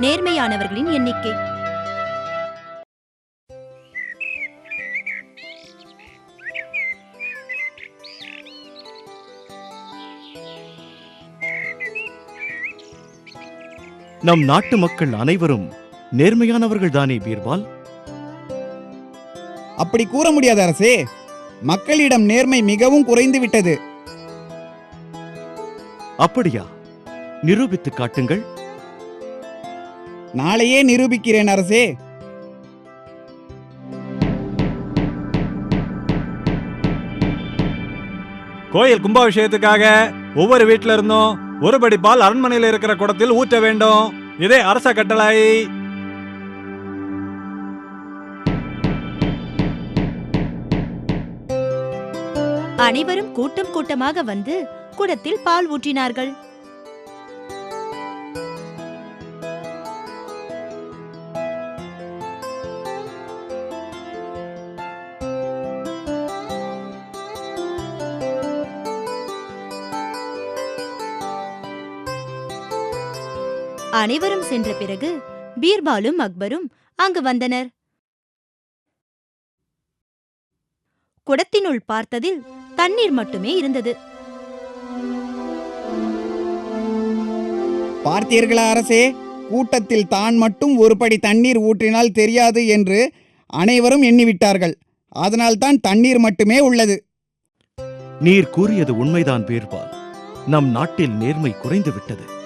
நேர்மையானவர்களின் எண்ணிக்கை. நம் நாட்டு மக்கள் அனைவரும் நேர்மையானவர்கள் தானே பீர்பால் அப்படி கூற முடியாது அரசே. மக்களிடம் நேர்மை மிகவும் குறைந்து விட்டது. அப்படியா? நிரூபித்து காட்டுங்கள். நாளையே நிரூபிக்கிறேன் அரசே. கோயில் கும்பாபிஷேகத்துக்காக ஒவ்வொரு வீட்ல இருந்தும் ஒரு படி பால் அரண்மனையில இருக்கிற குடத்தில் ஊற்ற வேண்டும். இதே அரச கட்டளை அனைவரும் கூட்டம் கூட்டமாக வந்து குடத்தில் பால் ஊற்றினார்கள். அனைவரும் சென்ற பிறகு பீர்பாலும் அக்பரும் அங்கு வந்தனர். குடத்தினுள் பார்த்ததில் தண்ணீர் மட்டுமே இருந்தது. பார்த்தீர்களா அரசே கூட்டத்தில் தான் மட்டும் ஒரு படி தண்ணீர் ஊற்றினால் தெரியாது என்று அனைவரும் எண்ணிவிட்டார்கள். அதனால்தான் தண்ணீர் மட்டுமே உள்ளது. நீர் கூறியது உண்மைதான் பீர்பால். நம் நாட்டில் நேர்மை குறைந்து விட்டது